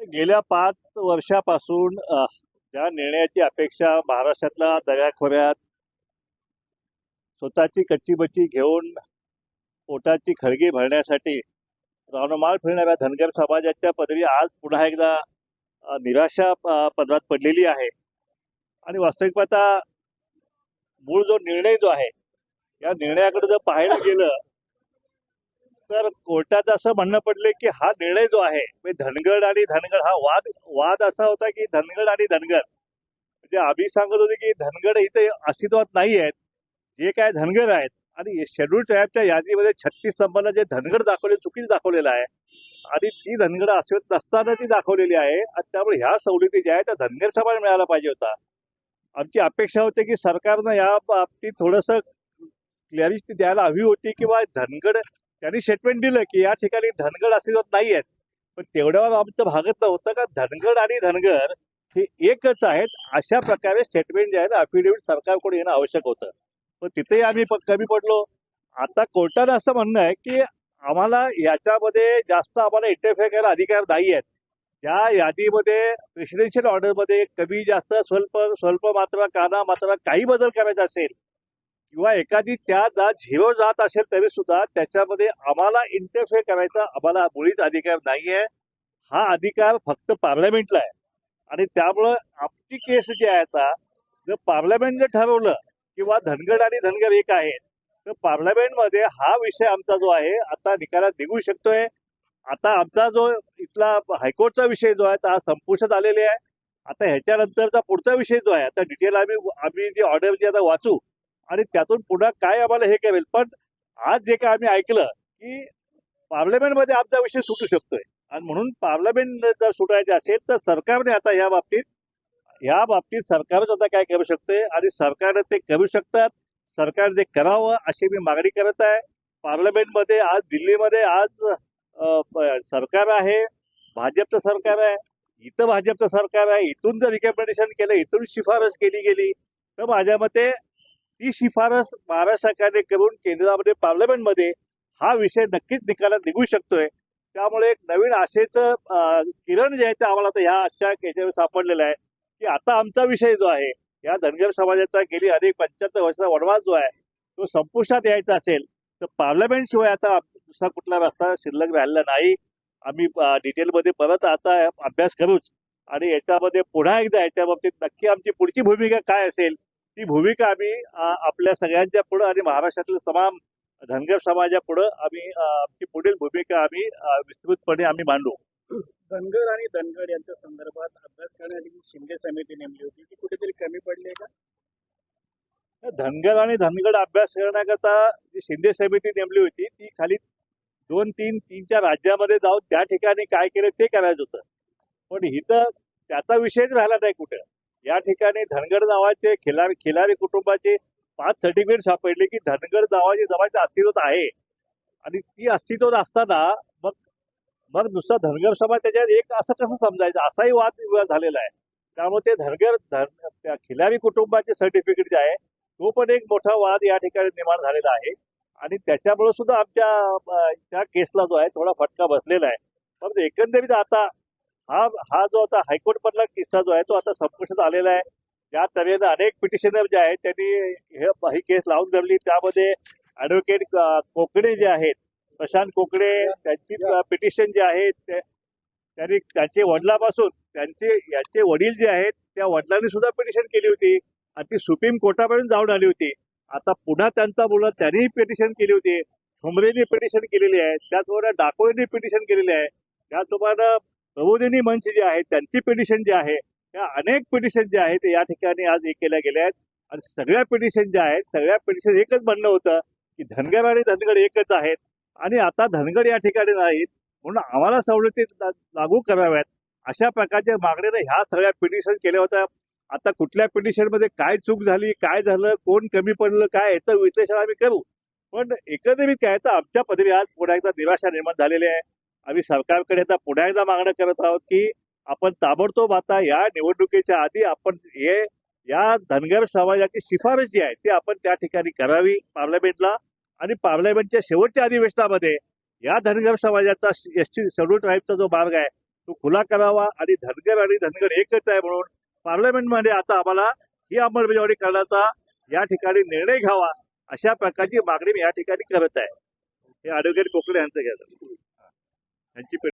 गेल्या पाच वर्षापासून ज्या निर्णयाची अपेक्षा महाराष्ट्रातल्या दऱ्याखोऱ्यात स्वतःची कच्ची बच्ची घेऊन पोटाची खळगी भरण्यासाठी रावणमाळ फिरणाऱ्या धनगर समाजाच्या पदवी आज पुन्हा एकदा निराशा पदरात पडलेली आहे. आणि वास्तविक मूळ जो निर्णय जो आहे या निर्णयाकडे जर पाहायला गेलं तर कोर्टात असं म्हणणं पडले की हा निर्णय जो आहे म्हणजे धनगड आणि धनगड हा वाद वाद असा होता की धनगड आणि धनगर म्हणजे आम्ही सांगत होते की धनगड इथे अस्तित्वात नाही आहेत जे काय धनगर आहेत आणि शेड्यूल ट्राईबच्या यादीमध्ये छत्तीस स्तंभाला जे धनगड दाखवले चुकीच दाखवलेलं आहे. आणि ती धनगड अस्तित्वात नसताना ती दाखवलेली आहे आणि त्यामुळे ह्या सवलती ज्या आहेत त्या धनगर समाज मिळायला पाहिजे होता. आमची अपेक्षा होती की सरकारनं या बाबतीत थोडंसं क्लॅरिटी द्यायला हवी होती किंवा धनगड त्यांनी स्टेटमेंट दिलं की या ठिकाणी धनगड अस्तित्वात नाही आहेत पण तेवढ्यावर आमचं भागत नव्हतं का? धनगड आणि धनगर हे एकच आहेत. अशा प्रकारे स्टेटमेंट जे आहे ना अफिडेव्हिट सरकारकडून येणं आवश्यक होतं. पण तिथेही आम्ही प- कमी पडलो. आता कोर्टानं असं म्हणणं आहे की आम्हाला याच्यामध्ये जास्त आम्हाला इंटरफेअर करायला अधिकार नाही आहेत ज्या यादीमध्ये प्रेसिडेन्शियल ऑर्डरमध्ये कमी जास्त स्वल्प स्वल्प मात्रा काना मात्रा काही बदल करायचा असेल किंवा एखादी त्या जात झिरो जात असेल तरी सुद्धा त्याच्यामध्ये आम्हाला इंटरफेअर करायचा आम्हाला मुळीच अधिकार नाही आहे हा अधिकार फक्त पार्लमेंटला आहे. आणि त्यामुळं आमची केस जी आहे आता जर पार्लमेंट जर ठरवलं किंवा धनगड आणि धनगर एक आहे तर पार्लमेंटमध्ये हा विषय आमचा जो आहे आता निकालात निघू शकतोय. आता आमचा जो इथला हायकोर्टचा विषय जो आहे तो हा संपुष्टात आलेले आहे. आता ह्याच्यानंतरचा पुढचा विषय जो आहे आता डिटेल आम्ही आम्ही जी ऑर्डर जी आता वाचू आणि त्यातून पुन्हा काय आम्हाला हे कळेल पण आज जे काय आम्ही ऐकलं की पार्लमेंटमध्ये आमचा विषय सुटू शकतोय. आणि म्हणून पार्लमेंट जर सुटायचे असेल तर सरकारने आता या बाबतीत या बाबतीत सरकारच आता काय करू शकते आणि सरकारने ते करू शकतात. सरकार ते करावं अशी मी मागणी करत आहे. पार्लमेंटमध्ये आज दिल्लीमध्ये आज सरकार आहे. भाजपचं सरकार आहे. इथं भाजपचं सरकार आहे. इथून जर रिकमेंडेशन केलं इथून शिफारस केली गेली तर माझ्या मते ती शिफारस महाराष्ट्र सरकारने करून केंद्रामध्ये पार्लमेंटमध्ये हा विषय नक्कीच निकालात निघू शकतोय. त्यामुळे एक नवीन आशेचं किरण जे आहे ते आम्हाला आता ह्या आजच्या याच्यावर सापडलेलं आहे की आता आमचा विषय जो आहे या धनगर समाजाचा गेली अनेक पंच्याहत्तर वर्षाचा वनवास जो आहे तो संपुष्टात यायचा असेल तर पार्लमेंट शिवाय आता दुसरा कुठला रस्ता शिल्लक राहिलेला नाही. आम्ही डिटेलमध्ये परत आता अभ्यास करूच आणि याच्यामध्ये पुन्हा एकदा याच्या बाबतीत नक्की आमची पुढची भूमिका काय असेल ती भूमिका आम्ही आपल्या सगळ्यांच्या पुढं आणि महाराष्ट्रातील तमाम धनगर समाजा पुढं आम्ही आमची पुढील भूमिका आम्ही विस्तृतपणे आम्ही मांडू. धनगर आणि धनगड यांच्या संदर्भात अभ्यास करण्यासाठी शिंदे समिती नेमली होती. ती कुठेतरी कमी पडली आहे का? धनगर आणि धनगड अभ्यास करण्याकरता जी शिंदे समिती नेमली होती ती खाली दोन तीन तीनच्या राज्यामध्ये जाऊन त्या ठिकाणी काय केलं ते करायचं होतं. पण इथं त्याचा विषयच राहिला नाही कुठं. या ठिकाणी धनगर नावाचे खिलारी खिलारी कुटुंबाचे पाच सर्टिफिकेट सापडले की धनगड नावाची जमाती अस्तित्वात आहे. आणि ती अस्तित्वात असताना मग मग नुसता धनगर समाज त्याच्यात एक असं कसं समजायचं? असाही वाद झालेला आहे. त्यामुळे ते धनगर धन त्या खिलारी कुटुंबाचे सर्टिफिकेट जे आहे तो पण एक मोठा वाद या ठिकाणी निर्माण झालेला आहे. आणि त्याच्यामुळे सुद्धा आमच्या त्या केसला जो आहे थोडा फटका बसलेला आहे. परंतु एकंदरीत आता हा हा जो आता हायकोर्ट मधला किस्सा जो आहे तो आता संपुष्टात आलेला आहे. त्या तऱ्हेनं अनेक पिटिशनर जे आहेत त्यांनी हे ही केस लावून धरली. त्यामध्ये ऍडव्होकेट कोकणे जे आहेत प्रशांत कोकणे त्यांची पिटिशन जे आहे ते- त्यांनी त्यांचे वडिलापासून त्यांचे याचे वडील जे आहेत त्या वडिलांनी सुद्धा पिटिशन केली होती. आणि ती सुप्रीम कोर्टापर्यंत जाऊन आली होती. आता पुन्हा त्यांचा मुलं त्यांनीही पिटिशन केली होती. ठोंबरेंनी पिटिशन केलेली आहे. त्याचबरोबर डाकोळेंनी पिटिशन केलेली आहे. त्याचबरोबर प्रबोधिनी मंच जे आहे त्यांची पिटिशन जी आहे त्या अनेक पिटिशन जे आहेत ते या ठिकाणी आज हे केल्या गेल्या आहेत. आणि सगळ्या पिटिशन ज्या आहेत सगळ्या पिटिशन एकच म्हणणं होतं की धनगर आणि धनगड एकच आहेत. आणि आता धनगड या ठिकाणी नाहीत म्हणून आम्हाला सवलती लागू कराव्यात. अशा प्रकारच्या मागणीनं ह्या सगळ्या पिटिशन केल्या होत्या. आता कुठल्या पिटिशनमध्ये काय चूक झाली काय झालं कोण कमी पडलं काय याचं विश्लेषण आम्ही करू. पण एकंदरीत काय तर आमच्या पदवी आज पुन्हा एकदा निराशा निर्माण झालेली आहे. आम्ही सरकारकडे आता पुन्हा एकदा मागणं करत आहोत की आपण ताबडतोब आता या निवडणुकीच्या आधी आपण हे या धनगर समाजाची शिफारस जी आहे ती आपण त्या ठिकाणी करावी पार्लमेंटला आणि पार्लमेंटच्या शेवटच्या अधिवेशनामध्ये या धनगर समाजाचा एस टी शेड्यूल ट्राईबचा जो मार्ग आहे तो खुला करावा आणि धनगर आणि धनगर एकच आहे म्हणून पार्लमेंटमध्ये आता आम्हाला ही अंमलबजावणी करण्याचा या ठिकाणी निर्णय घ्यावा अशा प्रकारची मागणी मी या ठिकाणी करत आहे. हे ॲडव्होकेट कोकणे यांचं घ्यायचं यांची